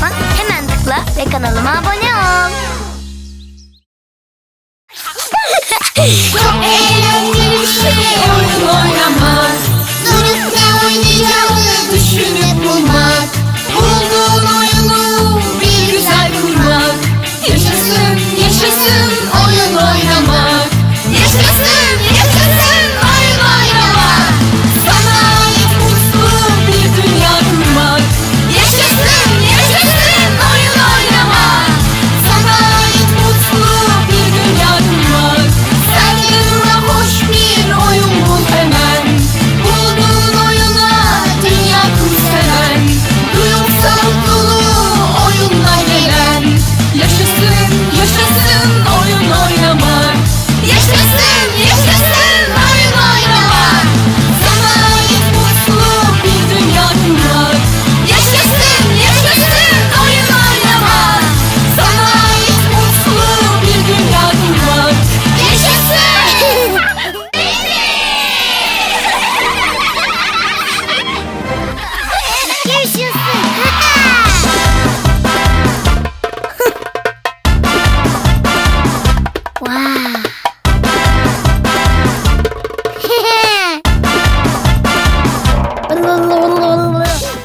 istiyorsan hemen tıkla ve kanalıma abone ol. Çok eğlenceli bir şey oyun oynamak. Durup ne oynayacağını düşünüp bulmak. Bulduğun oyunu bir güzel kurmak. Yaşasın, yaşasın oyun oynamak.